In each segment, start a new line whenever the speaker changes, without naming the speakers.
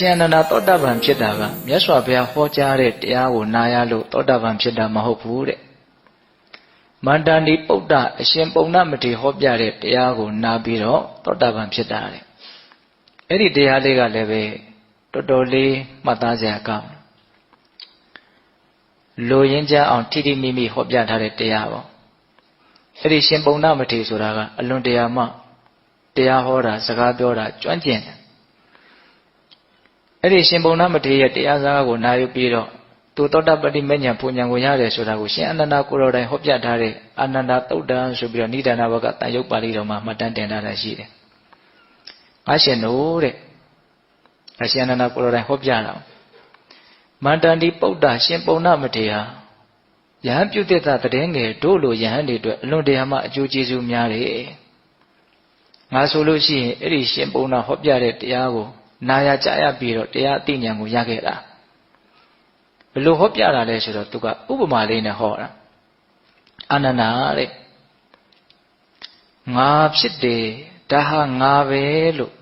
ရှင်အနန္ဒသောတာပန်ဖြစ်တာကမြတ်စွာဘုရားဟောကြားတဲ့တရားကိုနာရလို့သောတာပန်ဖြစ်တာမဟုတ်ဘူးတဲ့မန္တန်ဒီပုဒ္ဒအရှင်ပုံနာမထေဟောပြတဲ့တရားကိုနာပြီးတော့သောတာပန်ဖြစ်တာတဲ့အဲ့ဒီတရားလေးကလည်းပဲတော်တော်လေးမှတ်သားစရာကောင်းလိုရင်းကြအောင်ထိထိမိမိဟောပြထားတဲ့တရားပေါ့အဲ့ဒီရှင်ပုံနာမထေဆိုတာကအလွန်တရာမှတရားဟောတာစကားပြောတာကျွမ်းကျင်တယ် အဲ့ဒီရှင်ပုံနာမထေရရဲ့တရားစကားကိုနာယူပြီးတော့သူသောတာပတိမဉ္ဇဉ်ပူဉ္ဇဉ်ကိုရတယ်ဆိုတာကိုရှင်အနန္ဒကိုရောတိုင်ဟောပြထားတဲ့အာနန္ဒသုတ်တံဆိုပြီးတော့နိဒာနဘကတန်ရုပ်ပါဠိတော်မှာမှတ်တမ်းတင်ထားတာရှိတယ်။ငါရှင်တို့တဲ့အရှင်အနန္ဒကိုရောတိုင်ဟောပြတာမန္တန်ဒီပုဒ္ဒရှင်ပုံနာမထေရယဟန်ပြုတ်တဲ့တတဲ့ငယ်တို့လိုယဟန်တွေအတွက်အလွန်တရာမှအကျိုးကျေးဇူးများတယ်။ငါဆိုလို့ရှိရင်အဲ့ဒီရှင်ပုံနာဟောပြတဲ့တရားကို နာရကြရပြီးတော့တရားအသိဉာဏ်ကိုရခဲ့တာဘယ်လိုဟောပြတာလဲဆိုတော့သူကဥပမာလေးနဲ့ဟောတာအာနန္ဒာတဲ့ငါဖြစ်တယ်ဒါဟာငါပဲလို့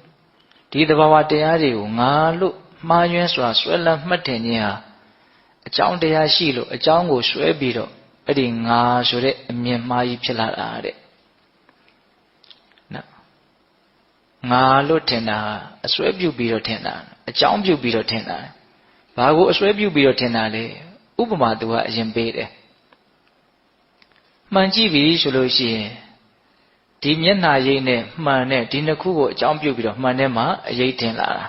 ဒီသဘာဝတရားတွေကိုငါလို့မှားယွင်းစွာဆွဲလန်းမှတ်ထင်ခြင်းဟာအကြောင်းတရားရှိလို့အကြောင်းကိုဆွဲပြီးတော့အဲ့ဒီငါဆိုတဲ့အမြင်မှားကြီးဖြစ်လာတာတဲ့ ငါလို့ထင်တာအစွဲပြုတ်ပြီးတော့ထင်တာအကြောင်းပြုတ်ပြီးတော့ထင်တာဘာကိုအစွဲပြုတ်ပြီးတော့ထင်တာလဲဥပမာသူကအရင်ပေးတယ်မှန်ကြည့်ပြီဆိုလို့ရှိရင်ဒီမျက်နှာရိပ်နဲ့မှန်နဲ့ဒီနှစ်ခုကိုအကြောင်းပြုတ်ပြီးတော့မှန်တဲ့မှာအရေးထင်လာတာ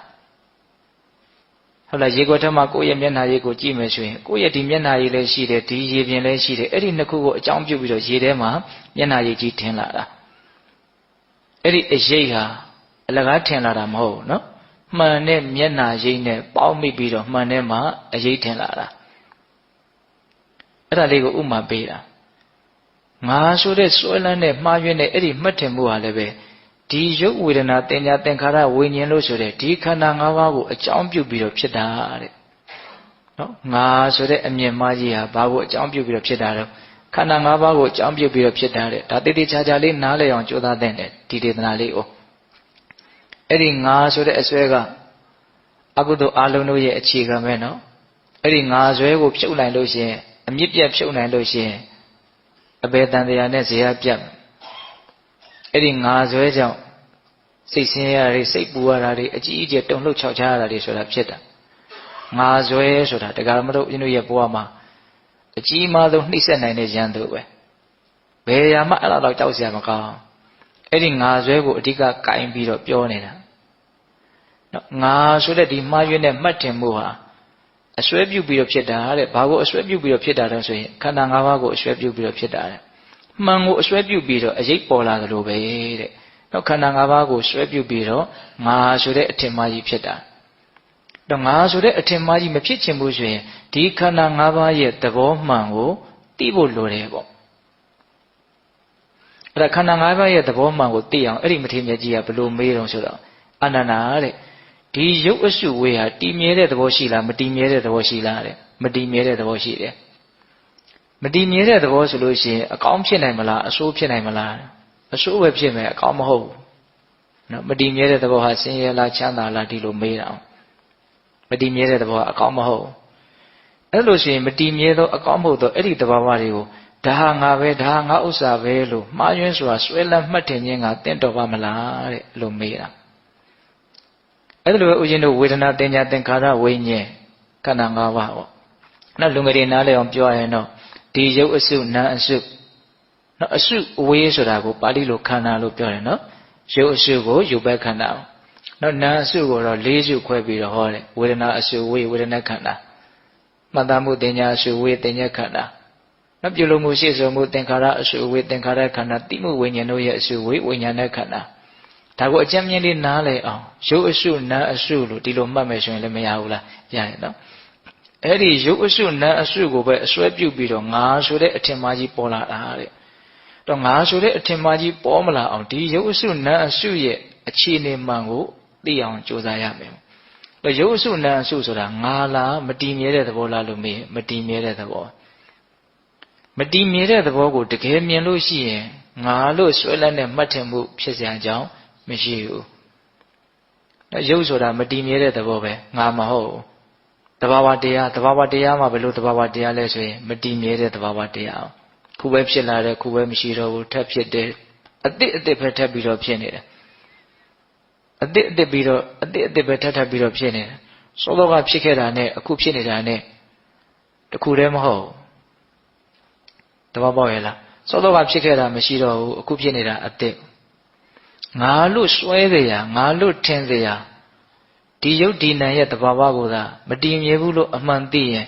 ဟုတ်လားရေခွက်ထက်မှာကိုယ့်ရဲ့မျက်နှာရိပ်ကိုကြည့်မယ်ဆိုရင်ကိုယ့်ရဲ့ဒီမျက်နှာရိပ်လည်းရှိတယ်ဒီရေပြင်လည်းရှိတယ်အဲ့ဒီနှစ်ခုကိုအကြောင်းပြုတ်ပြီးတော့ရေထဲမှာမျက်နှာရိပ်ကြီးထင်လာတာအဲ့ဒီအရေးဟာ အလကားထင်လာတာမဟုတ်ဘူးနော်မှန်တဲ့မျက်နာရိပ်နဲ့ပေါင်းမိပြီးတော့မှန်တဲ့မှာအရေးထင်လာတာအဲ့ဒါလေးကိုဥမာပေးတာငါဆိုတဲ့စွဲလန်းတဲ့မှားယွင်းတဲ့အဲ့ဒီမှတ်ထင်မှုဟာလည်းပဲဒီရုပ်ဝေဒနာတင်ညာသင်္ခါရဝိညာဉ်လို့ဆိုတဲ့ဒီခန္ဓာ၅ပါးကိုအကြောင်းပြုပြီးတော့ဖြစ်တာတဲ့နော်ငါဆိုတဲ့အမြင်မှားကြီးဟာဘာကိုအကြောင်းပြုပြီးတော့ဖြစ်တာလဲခန္ဓာ၅ပါးကိုအကြောင်းပြုပြီးတော့ဖြစ်တာတဲ့ဒါတိတိကျကျလေးနားလည်အောင်ကြိုးစားတဲ့ဒီဒေသနာလေးကို အဲ့ဒီငါဆိုတဲ့အစွဲကအကုသိုလ်အလုံးတို့ရဲ့အခြေခံပဲနော်အဲ့ဒီငါဆွဲကိုဖြုတ်နိုင်လို့ရှိရင်အမြင့်ပြတ်ဖြုတ်နိုင်လို့ရှိရင်အဘေတန်တရားနဲ့ဇေယျပြတ်အဲ့ဒီငါဆွဲကြောင့်စိတ်ဆင်းရဲရတွေစိတ်ပူရတာတွေအကြီးအကျယ်တုန်လှုပ်ခြောက်ခြားရတာတွေဆိုတာဖြစ်တာငါဆွဲဆိုတာတရားမလို့အင်းတို့ရဲ့ဘဝမှာအကြီးမားဆုံးနှိမ့်ဆက်နိုင်တဲ့ရန်သူပဲဘယ်ရာမှအဲ့လောက်ကြောက်စရာမကောင်း အဲ့ဒီငါဆွဲကိုအဓိကကင်ပြီးတော့ပြောနေတာနော်ငါဆိုတဲ့ဒီမှားယွင်းတဲ့မှတ်တင်မှုဟာအစွဲပြုတ်ပြီးတော့ဖြစ်တာတဲ့ဘာကိုအစွဲပြုတ်ပြီးတော့ဖြစ်တာလဲဆိုရင်ခန္ဓာ၅ပါးကိုအစွဲပြုတ်ပြီးတော့ဖြစ်တာတဲ့မှန်ကိုအစွဲပြုတ်ပြီးတော့အရေးပေါ်လာသလိုပဲတဲ့နော်ခန္ဓာ၅ပါးကိုစွဲပြုတ်ပြီးတော့ငါဆိုတဲ့အထင်မှားကြီးဖြစ်တာတော့ငါဆိုတဲ့အထင်မှားကြီးမဖြစ်ချင်ဘူးဆိုရင်ဒီခန္ဓာ၅ပါးရဲ့သဘောမှန်ကိုသိဖို့လိုတယ်ပေါ့ အဲ့ဒါခန္ဓာ၅ပါးရဲ့သဘောမှန်ကိုသိအောင်အဲ့ဒီမထေမြတ်ကြီးကဘလို့မေးတော့ဆိုတော့အနန္နာတဲ့ဒီရုပ်အစုဝေဟာတည်မြဲတဲ့သဘောရှိလားမတည်မြဲတဲ့သဘောရှိလားတဲ့မတည်မြဲတဲ့သဘောရှိတယ်မတည်မြဲတဲ့သဘောဆိုလို့ရှိရင်အကောင်းဖြစ်နိုင်မလားအဆိုးဖြစ်နိုင်မလားအဆိုးပဲဖြစ်မယ်အကောင်းမဟုတ်ဘူးနော်မတည်မြဲတဲ့သဘောဟာဆင်းရဲလားချမ်းသာလားဒီလိုမေးတာမတည်မြဲတဲ့သဘောကအကောင်းမဟုတ်အဲ့လိုဆိုရင်မတည်မြဲသောအကောင်းမဟုတ်သောအဲ့ဒီသဘာဝတွေကို ဒါဟာငါပဲဒါဟာငါဥစ္စာပဲလို့မှားယွင်းစွာဆွဲလန်းမှတ်ထင်ခြင်းကတင့်တော်ပါမလားတဲ့လို့မေးတာအဲ့ဒါလိုပဲဦးဇင်းတို့ဝေဒနာတင်ညာသင်္ခါရဝိညာဉ်ခန္ဓာ၅ပါးပေါ့နောက်လူငယ်တွေနားလည်အောင်ပြောရရင်တော့ဒီရုပ်အစုနာအစုနော်အစုအဝေးဆိုတာကိုပါဠိလိုခန္ဓာလို့ပြောတယ်နော်ရုပ်အစုကိုရုပ်ပဲခန္ဓာနော်နာအစုကိုတော့၄စုခွဲပြီးတော့ဟောတယ်ဝေဒနာအစုဝေဝေဒနာခန္ဓာမှတ်သားမှုတင်ညာအစုဝေတင်ညာခန္ဓာ နော်ပြုလို့မှုရှေ့ဆုံးမှုသင်္ခါရအစုဝေသင်္ခါရခန္ဓာတိမှုဝိညာဉ်တို့ရဲ့အစုဝေဝိညာဉ်နဲ့ခန္ဓာဒါကိုအကျဉ်းမြင့်လေးနားလည်အောင်ရုပ်အစုနာအစုလို့ဒီလိုမှတ်မယ်ဆိုရင်လည်းမရဘူးလားရတယ်နော်အဲ့ဒီရုပ်အစုနာအစုကိုပဲအစွဲပြုတ်ပြီးတော့ငါဆိုတဲ့အထင်မှားကြီးပေါ်လာတာတဲ့တော့ငါဆိုတဲ့အထင်မှားကြီးပေါ်မလာအောင်ဒီရုပ်အစုနာအစုရဲ့အခြေအနေမှန်ကိုသိအောင်ကြိုးစားရမယ်တော့ရုပ်အစုနာအစုဆိုတာငါလားမတည်မြဲတဲ့သဘောလားလို့မေးမတည်မြဲတဲ့သဘော မတည်မြဲတဲ့သဘောကိုတကယ်မြင်လို့ရှိရင်ငါလို့ဆွဲလန်းတဲ့မှတ်ထင်မှုဖြစ်စရာအကြောင်းမရှိဘူးရုပ်ဆိုတာမတည်မြဲတဲ့သဘောပဲငါမဟုတ်ဘူးတဘာဝတရားတဘာဝတရားမှာဘယ်လိုတဘာဝတရားလဲဆိုရင်မတည်မြဲတဲ့တဘာဝတရားခုပဲဖြစ်လာတယ်ခုပဲမရှိတော့ဘူးထပ်ဖြစ်တယ်အတိအတိပဲထပ်ပြီးတော့ဖြစ်နေတယ်အတိအတိပြီးတော့အတိအတိပဲထပ်ထပ်ပြီးတော့ဖြစ်နေတယ်စောစောကဖြစ်ခဲ့တာနဲ့အခုဖြစ်နေတာနဲ့တခုတည်းမဟုတ် တဘာပေါက်ရဲ့လားစောစောကဖြစ်ခဲ့တာမရှိတော့ဘူးအခုဖြစ်နေတာအတိငါလို့စွဲเสียငါလို့ထင်เสียဒီယုတ်ဒီနံရဲ့တဘာဝကိုသာမတည်မြဲဘူးလို့အမှန်သိရင်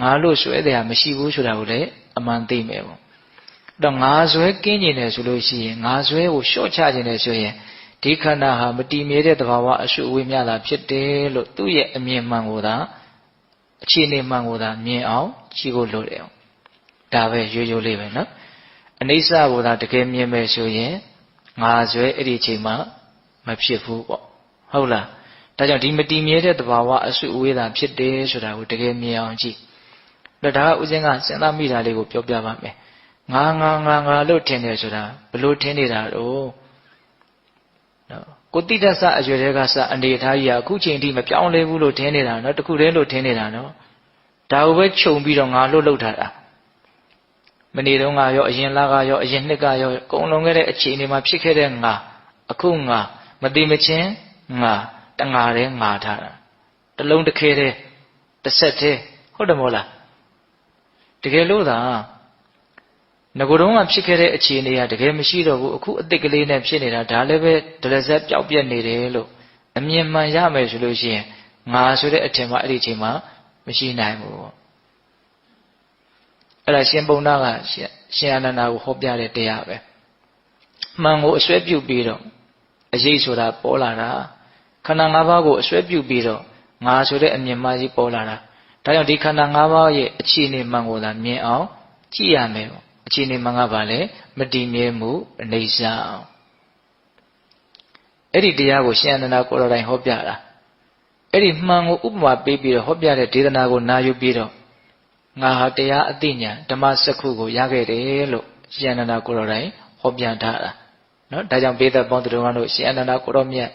ငါလို့စွဲเสียမရှိဘူးဆိုတာကိုလည်းအမှန်သိမယ်ပေါ့တော့ငါဆွဲကင်းကျင်တယ်ဆိုလို့ရှိရင်ငါဆွဲကိုလျှော့ချခြင်းတယ်ဆိုရင်ဒီခန္ဓာဟာမတည်မြဲတဲ့သဘာဝအရှုအဝေးများတာဖြစ်တယ်လို့သူ့ရဲ့အမြင်မှန်ကိုသာအခြေအနေမှန်ကိုသာမြင်အောင်ကြည့်ဖို့လိုတယ် ဒါပဲရိုးရိုးလေးပဲနော်အနိစ္စကိုသာတကယ်မြင်မယ်ဆိုရင်ငါဆွဲအဲ့ဒီအချိန်မှမဖြစ်ဘူးပေါ့ဟုတ်လားဒါကြောင့်ဒီမတည်မြဲတဲ့သဘာဝအရှုအဝေးသာဖြစ်တယ်ဆိုတာကိုတကယ်မြင်အောင်ကြည့်ဒါကဥစဉ်ကစဉ်းစားမိတာလေးကိုပြောပြပါမယ်ငါငါငါငါလို့ထင်တယ်ဆိုတာဘလို့ထင်နေတာတော့နော်ကိုတိတ္တဆအရွယ်တွေကစအနေထားကြီးကအခုချိန်ထိမပြောင်းလဲဘူးလို့ထင်နေတာနော်တခုတည်းလို့ထင်နေတာနော်ဒါကိုပဲခြုံပြီးတော့ငါလို့လှုပ်ထားတာ မနေ့တုန်းကရောအရင်လကရောအရင်နှစ်ကရောကုံလုံးခဲ့တဲ့အခြေအနေမှာဖြစ်ခဲ့တဲ့ငါအခုငါမတိမချင်းငါတငါတည်းငါထားတာတလုံးတစ်ခဲတည်းတစ်ဆက်တည်းဟုတ်တယ်မို့လားတကယ်လို့သာငကိုတုံးကဖြစ်ခဲ့တဲ့အခြေအနေကတကယ်မရှိတော့ဘူးအခုအစ်စ်ကလေးနဲ့ဖြစ်နေတာဒါလည်းပဲဒလဇက်ပျောက်ပြက်နေတယ်လို့အမြင်မှန်ရမယ်ဆိုလို့ရှိရင်ငါဆိုတဲ့အထင်မှအဲ့ဒီအချိန်မှာမရှိနိုင်ဘူး အဲ့ဒါရှင်ပုံနာကရှင်အနန္ဒာကိုဟောပြတဲ့တရားပဲမှန်ကိုအစွဲပြုတ်ပြီးတော့အရေးဆိုတာပေါ်လာတာခန္ဓာ၅ပါးကိုအစွဲပြုတ်ပြီးတော့ငါဆိုတဲ့အမြင်မှကြီးပေါ်လာတာဒါကြောင့်ဒီခန္ဓာ၅ပါးရဲ့အခြေအနေမှန်ကိုသာမြင်အောင်ကြည့်ရမယ်ပေါ့အခြေအနေမှန်ကပါလေမတည်မြဲမှုအနေစာအောင်အဲ့ဒီတရားကိုရှင်အနန္ဒကိုယ်တော်တိုင်ဟောပြတာအဲ့ဒီမှန်ကိုဥပမာပေးပြီးတော့ဟောပြတဲ့ဒေသနာကိုနာယူပြီးတော့ ငါဟာတရားအသိဉာဏ်ဓမ္မစက္ခုကိုရခဲ့တယ်လို့ရှင်အနန္ဒကိုယ်တော်တိုင်ဟောပြထားတာနော်ဒါကြောင့်ဘေးသက်ပေါင်းသူတော်ကတို့ရှင်အနန္ဒကိုယ်တော်မြတ်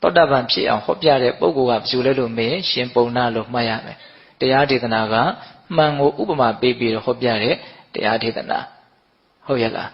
သောတပန်ဖြစ်အောင်ဟောပြတဲ့ပုဂ္ဂိုလ်ကဘယ်လိုလဲလို့မေးရှင်ပုံနာလို့မှတ်ရမယ်တရားဒေသနာကမှန်ကိုဥပမာပေးပြီးတော့ဟောပြတဲ့တရားဒေသနာဟုတ်ရဲ့လား